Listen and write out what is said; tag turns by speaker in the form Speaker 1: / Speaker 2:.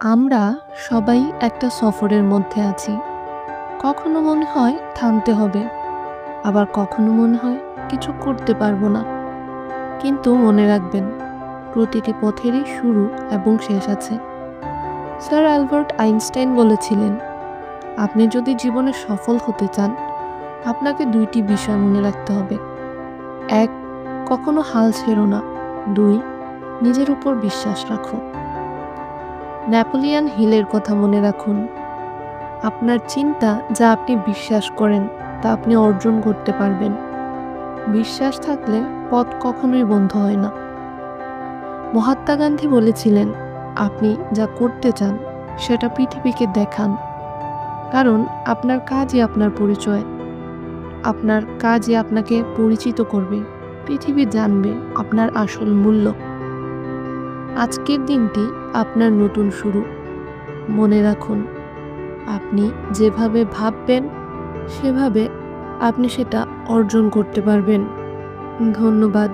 Speaker 1: আমরা সবাই একটা সফরের মধ্যে আছি। কখনো মনে হয় থামতে হবে, আবার কখনো মনে হয় কিছু করতে পারব না। কিন্তু মনে রাখবেন, প্রতিটি পথেরই শুরু এবং শেষ আছে। স্যার অ্যালবার্ট আইনস্টাইন বলেছিলেন, আপনি যদি জীবনে সফল হতে চান, আপনাকে দুইটি বিষয় মনে রাখতে হবে। এক, কখনো হাল ছেড়ো না। দুই, নিজের উপর বিশ্বাস রাখো। ন্যাপোলিয়ান হিলের কথা মনে রাখুন। আপনার চিন্তা যা আপনি বিশ্বাস করেন, তা আপনি অর্জন করতে পারবেন। বিশ্বাস থাকলে পথ কখনোই বন্ধ হয় না। মহাত্মা গান্ধী বলেছিলেন, আপনি যা করতে চান, সেটা পৃথিবীকে দেখান। কারণ আপনার কাজই আপনার পরিচয়। আপনার কাজই আপনাকে পরিচিত করবে। পৃথিবী জানবে আপনার আসল মূল্য। আজকের দিনটি আপনার নতুন শুরু। মনে রাখুন, আপনি যেভাবে ভাববেন, সেভাবে আপনি সেটা অর্জন করতে পারবেন। ধন্যবাদ।